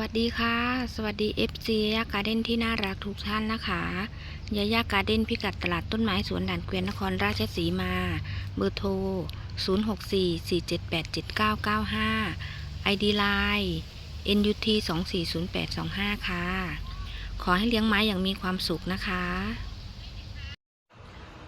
วัสดีค่ะ สวัสดี FC ยายาการ์เด้นที่น่ารักทุกท่านนะคะยายาการ์เด้นพิกัดตลาดต้นไม้สวนด่านเกวียนนครราชสีมา เบอร์โทร 0644787995 ID Line NUT 240825ค่ะ ขอให้เลี้ยงไม้อย่างมีความสุขนะคะ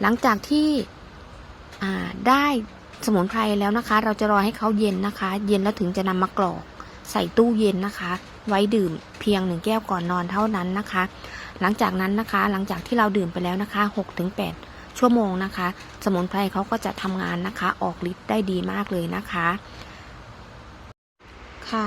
หลังจากที่ได้สมุนไพรแล้วนะคะ เราจะรอให้เขาเย็นนะคะ เย็นแล้วถึงจะนำมากรอก ใส่ตู้เย็นนะคะ ไว้ดื่มเพียงหนึ่งแก้วก่อนนอนเท่านั้นนะคะ หลังจากนั้นนะคะ หลังจากที่เราดื่มไปแล้วนะคะ6-8ชั่วโมงนะคะ สมุนไพรเขาก็จะทำงานนะคะ ออกฤทธิ์ได้ดีมากเลยนะคะ ค่ะ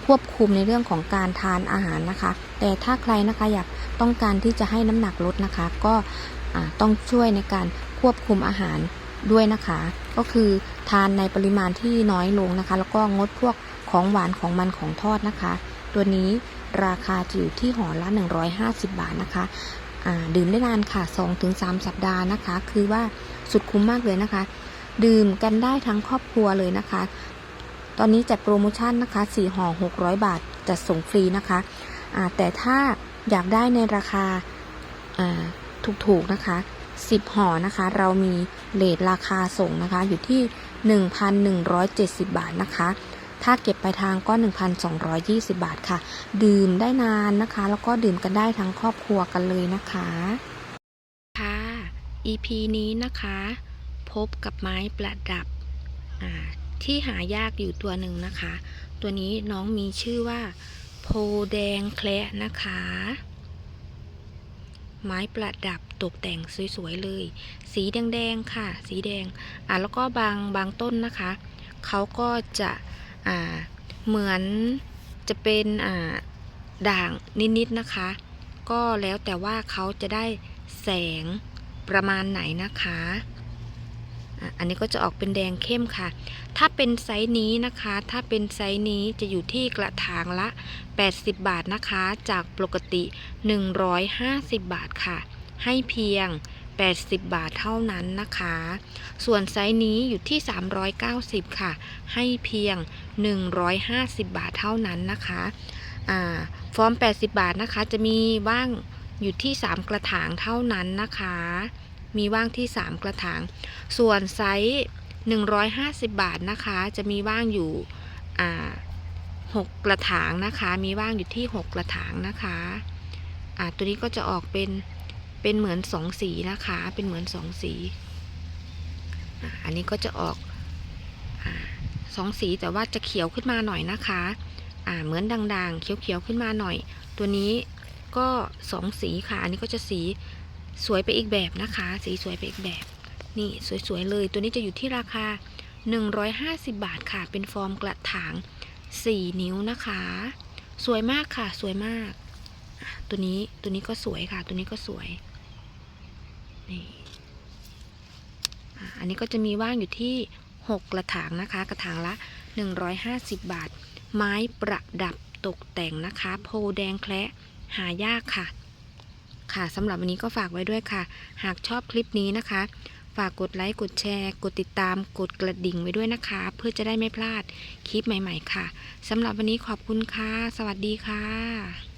ควบคุมในเรื่องของการทานอาหารนะคะ แต่ถ้าใครนะคะอยากต้องการที่จะให้น้ำหนักลดนะคะ ก็ต้องช่วยในการควบคุมอาหารด้วยนะคะ ก็คือทานในปริมาณที่น้อยลงนะคะ แล้วก็งดพวกของหวานของมันของทอดนะคะ ตัวนี้ราคาจะอยู่ที่ห่อละ 150 บาทนะคะดื่มได้นานค่ะ 2-3 สัปดาห์นะคะ คือว่าสุดคุ้มมากเลยนะคะ ดื่มกันได้ทั้งครอบครัวเลยนะคะ ตอนนี้จัดโปรโมชั่นนะคะ4ห่อ600 บาทจัดส่งฟรีนะคะแต่ถ้าอยากได้ในราคาถูกๆนะคะ 10 ห่อนะคะ เรามีเลทราคาส่งนะคะ อยู่ที่ 1,170 บาทนะคะ ถ้าเก็บไปลายทางก็ 1,220 บาทค่ะ ดื่มได้นานนะคะ แล้วก็ดื่มกันได้ทั้งครอบครัวกันเลยนะคะค่ะ EP นี้นะคะ พบกับไม้ประดับอ่า ที่หายากอยู่ตัวหนึ่งนะคะ ตัวนี้น้องมีชื่อว่า โพแดงแคละนะคะ ไม้ประดับตกแต่งสวยๆเลย สีแดงๆค่ะ สีแดงอ่าแล้วก็บางบางต้นนะคะ เขาก็จะอ่าเหมือนจะเป็นอ่าด่างนิดๆนะคะ ก็แล้วแต่ว่าเขาจะได้แสงประมาณไหนนะคะ อันนี้ก็จะออกเป็นแดงเข้มค่ะ ถ้าเป็นไซส์นี้นะคะ ถ้าเป็นไซส์นี้จะอยู่ที่กระถางละ 80 บาทนะคะ จากปกติ 150 บาทค่ะ ให้เพียง 80 บาทเท่านั้นนะคะ ส่วนไซส์นี้อยู่ที่ 390 ค่ะ ให้เพียง 150 บาทเท่านั้นนะคะฟอร์ม 80 บาทนะคะ จะมีว่างอยู่ที่ 3 กระถางเท่านั้นนะคะ มีว่างที่ 3 กระถาง ส่วนไซส์150 บาทนะคะ จะมีว่างอยู่อ่า6กระถางนะคะ มีว่างอยู่ที่ 6 กระถางนะคะอ่าตัวนี้ก็จะออกเป็น เป็นเหมือนสองสีนะคะ เป็นเหมือนสองสีอันนี้ก็จะออกอสองสีแต่ว่าจะเขียวขึ้นมาหน่อยนะคะอ่าเหมือนด่างๆ เขียวๆขึ้นมาหน่อย ตัวนี้ก็สองสีค่ะ อันนี้ก็จะสี สวยไปอีกแบบนะคะ สีสวยไปอีกแบบ นี่สวย ๆ เลย ตัวนี้จะอยู่ที่ราคา 150 บาทค่ะ เป็นฟอร์มกระถาง 4 นิ้วนะคะ สวยมากค่ะ สวยมาก ตัวนี้ ตัวนี้ก็สวยค่ะ ตัวนี้ก็สวย นี่อะอันนี้ก็จะมีว่างอยู่ที่ 6 กระถางนะคะ กระถางละ 150 บาท ไม้ประดับตกแต่งนะคะ โพแดงแคละหายากค่ะ ค่ะสำหรับวันนี้ก็ฝากไว้ด้วยค่ะ หากชอบคลิปนี้นะคะ ฝากกดไลค์กดแชร์ กดติดตาม กดกระดิ่งไว้ด้วยนะคะ เพื่อจะได้ไม่พลาดคลิปใหม่ ๆ ค่ะสำหรับวันนี้ขอบคุณค่ะ สวัสดีค่ะ